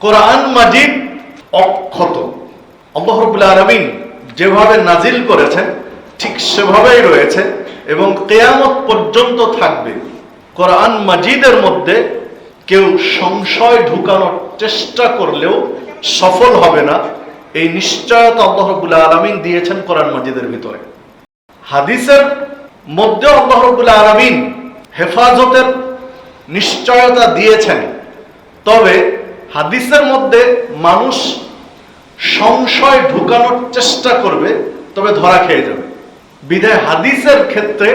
কোরআন মাজিদ অক্ষত। আল্লাহ আলমিন যেভাবে নাজিল করেছেন, ঠিক সেভাবেই রয়েছে এবং কেয়ামত পর্যন্ত থাকবে। কোরআন মাজিদের মধ্যে কেউ সংশয় ঢুকানোর চেষ্টা করলেও সফল হবে না। এই নিশ্চয়তা আল্লাহ আলমিন দিয়েছেন কোরআন মাজিদের ভিতরে। হাদিসের মধ্যে আল্লাহ আলমিন হেফাজতের নিশ্চয়তা দিয়েছেন। তবে হাদিসের মধ্যে মানুষ সংশয় ঢুকানোর চেষ্টা করবে, তবে ধরা খেয়ে যাবে। বিধায় হাদিসের ক্ষেত্রে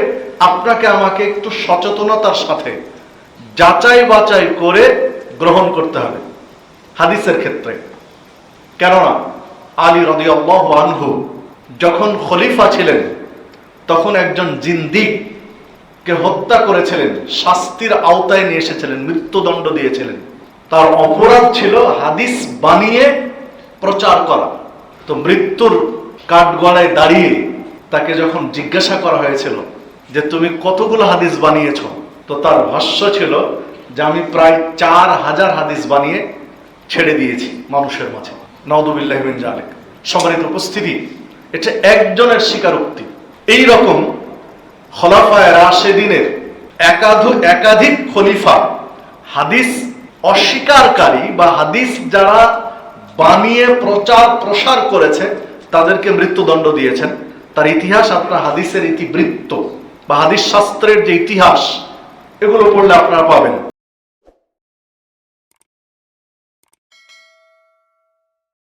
আপনাকে আমাকে একটু সচেতনতার সাথে যাচাই বাচাই করে গ্রহণ করতে হবে, হাদিসের ক্ষেত্রে। কেননা আলী রদি আনহু যখন খলিফা ছিলেন, তখন একজন জিন্দিক কে হত্যা করেছিলেন, শাস্তির আওতায় নিয়ে এসেছিলেন, মৃত্যুদণ্ড দিয়েছিলেন। তার অপরাধ ছিল হাদিস বানিয়ে প্রচার করা। তো মৃত্যুর কাঠগড়ায় দাঁড়িয়ে তাকে যখন জিজ্ঞাসা করা হয়েছিল যে, তুমি কতগুলো হাদিস বানিয়েছ? তো তার ভাষ্য ছিল যে, আমি প্রায় চার হাজার হাদিস বানিয়ে ছেড়ে দিয়েছি মানুষের মাঝে। নওদুবিল্লাহমিন জালেক সম্মানিত উপস্থিতি, এটা একজনের স্বীকারোক্তি। এই রকম খলাফায় রাশেদিনের একাধ একাধিক খলিফা হাদিস অস্বীকারী বা হাদিস যারা বানিয়ে প্রচার প্রসার করেছে, তাদেরকে মৃত্যুদণ্ড দিয়েছেন। তার ইতিহাস আপনার হাদিসের ইতিবৃত্ত বা হাদিস শাস্ত্রের যে ইতিহাস, এগুলো পড়লে আপনারা পাবেন।